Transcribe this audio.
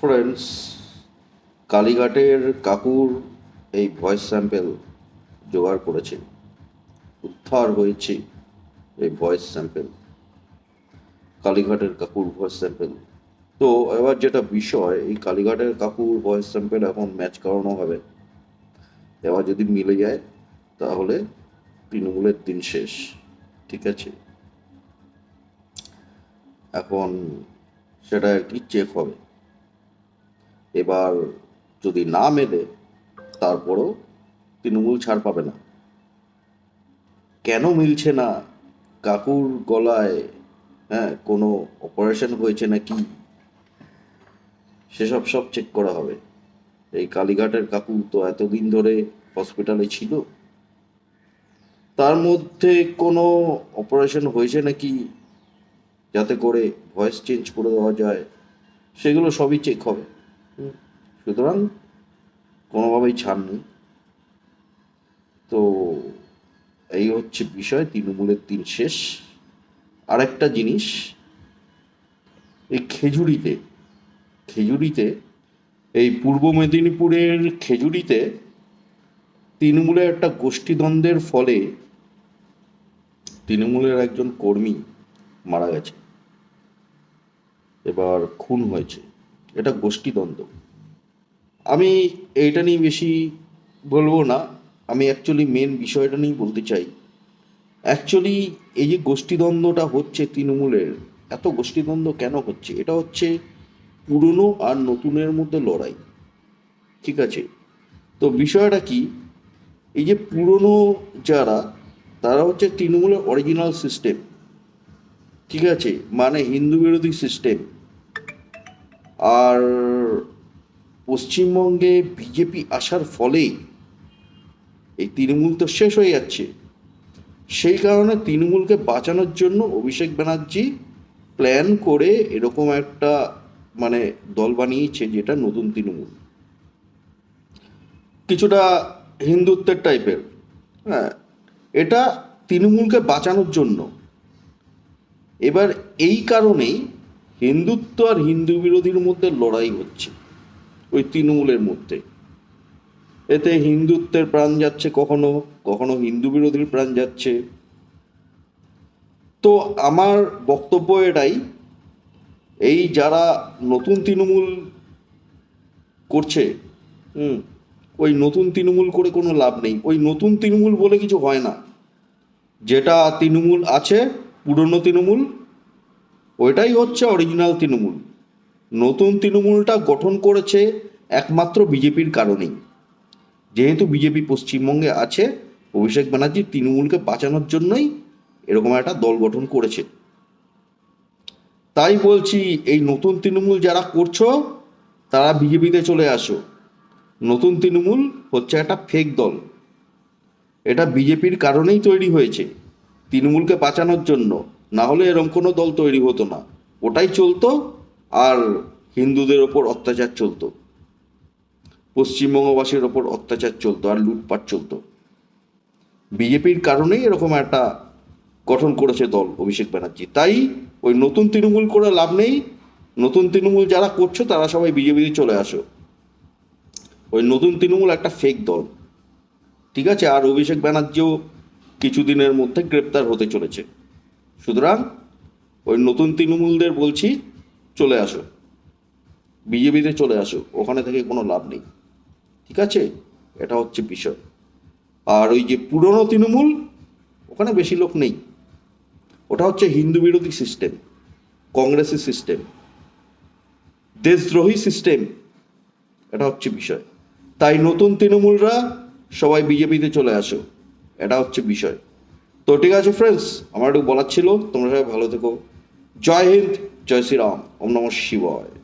Friends কালীঘাটের কাকুর এই ভয়েস স্যাম্পেল জোগাড় করেছে। উদ্ধার হয়েছে এই ভয়েস স্যাম্পেল কালীঘাটের কাকুর ভয়েস স্যাম্পেল তো এবার যেটা বিষয়, এই কালীঘাটের কাকুর ভয়েস স্যাম্পেল এখন ম্যাচ করানো হবে। এবার যদি মিলে যায়, তাহলে তৃণমূলের দিন শেষ। ঠিক আছে? এখন সেটা আর কি চেক হবে। এবার যদি না মেলে, তারপরও তৃণমূল ছাড় পাবে না। কেন মিলছে না? কাকুর গলায় হ্যাঁ কোনো অপারেশন হয়েছে নাকি? সেসব সব চেক করা হবে। এই কালীঘাটের কাকু তো এতদিন ধরে হসপিটালে ছিল। তার মধ্যে কোনো অপারেশন হয়েছে নাকি? যাতে করে ভয়েস চেঞ্জ করে দেওয়া যায়, সেগুলো সবই চেক হবে। সুতরাং কোনোভাবেই ছাড় নেই। তো এই হচ্ছে বিষয়, তৃণমূলের দিন শেষ। আরেকটা জিনিস, এই খেজুরিতে খেজুরিতে, এই পূর্ব মেদিনীপুরের খেজুরিতে তৃণমূলের একটা গোষ্ঠীদ্বন্দ্বের ফলে তৃণমূলের একজন কর্মী মারা গেছে। এবার খুন হয়েছে। এটা গোষ্ঠীদ্বন্দ্ব। আমি এইটা নিয়ে বেশি বলব না। আমি অ্যাকচুয়ালি মেন বিষয়টা নিয়েই বলতে চাই। অ্যাকচুয়ালি এই যে গোষ্ঠীদ্বন্দ্বটা হচ্ছে তৃণমূলের, এত গোষ্ঠীদ্বন্দ্ব কেন হচ্ছে? এটা হচ্ছে পুরনো আর নতুনের মধ্যে লড়াই। ঠিক আছে? তো বিষয়টা কি? এই যে পুরনো যারা, তারা হচ্ছে তৃণমূলের অরিজিনাল সিস্টেম ঠিক আছে? মানে হিন্দু বিরোধী সিস্টেম আর পশ্চিমবঙ্গে বিজেপি আসার ফলেই এই তৃণমূল তো শেষ হয়ে যাচ্ছে। সেই কারণে তৃণমূলকে বাঁচানোর জন্য অভিষেক ব্যানার্জি প্ল্যান করে এরকম একটা মানে দল বানিয়েছে যেটা নতুন তৃণমূল। কিছুটা হিন্দুত্বের টাইপের হ্যাঁ এটা তৃণমূলকে বাঁচানোর জন্য। এবার এই কারণেই হিন্দুত্ব আর হিন্দু বিরোধীর মধ্যে লড়াই হচ্ছে। ওই তৃণমূলের মধ্যে। এতে হিন্দুত্বের প্রাণ যাচ্ছে কখনো কখনো হিন্দু বিরোধীর প্রাণ যাচ্ছে। তো আমার বক্তব্য এটাই, এই যারা নতুন তৃণমূল করছে, হুম, ওই নতুন তৃণমূল করে কোনো লাভ নেই। ওই নতুন তৃণমূল বলে কিছু হয় না। যেটা তৃণমূল আছে, পুরনো তৃণমূল, ওইটাই হচ্ছে অরিজিনাল তৃণমূল। নতুন তৃণমূলটা গঠন করেছে একমাত্র বিজেপির কারণেই। যেহেতু বিজেপি পশ্চিমবঙ্গে আছে, অভিষেক ব্যানার্জি তৃণমূলকে বাঁচানোর জন্যই এরকম একটা দল গঠন করেছে। তাই বলছি, এই নতুন তৃণমূল যারা করছ, তারা বিজেপিতে চলে আসো। নতুন তৃণমূল হচ্ছে একটা ফেক দল। এটা বিজেপির কারণেই তৈরি হয়েছে, তৃণমূলকে বাঁচানোর জন্য। না হলে এরকম কোনো দল তৈরি হতো না। ওটাই চলতো আর হিন্দুদের ওপর অত্যাচার চলতো। পশ্চিমবঙ্গবাসীর ওপর অত্যাচার চলতো আর লুটপাট চলতো। বিজেপির কারণেই এরকম একটা গঠন করেছে দল অভিষেক ব্যানার্জি। তাই ওই নতুন তৃণমূল করে লাভ নেই। নতুন তৃণমূল যারা করছ, তারা সবাই বিজেপিতে চলে আসো। ওই নতুন তৃণমূল একটা ফেক দল। ঠিক আছে? আর অভিষেক ব্যানার্জিও কিছুদিনের মধ্যে গ্রেপ্তার হতে চলেছে। সুতরাং ওই নতুন তৃণমূলদের বলছি চলে আসো। বিজেপিতে চলে আসো। ওখানে থেকে কোনো লাভ নেই। ঠিক আছে? এটা হচ্ছে বিষয়। আর ওই যে পুরনো তৃণমূল, ওখানে বেশি লোক নেই। ওটা হচ্ছে হিন্দু বিরোধী সিস্টেম কংগ্রেসের সিস্টেম দেশদ্রোহী সিস্টেম এটা হচ্ছে বিষয়। তাই নতুন তৃণমূলরা সবাই বিজেপিতে চলে আসো। এটা হচ্ছে বিষয়। তো ঠিক আছে ফ্রেন্ডস আমার একটু বলার ছিল। তোমরা সবাই ভালো থেকো। জয় হিন্দ! জয় শ্রীরাম ওম নম শিবায়।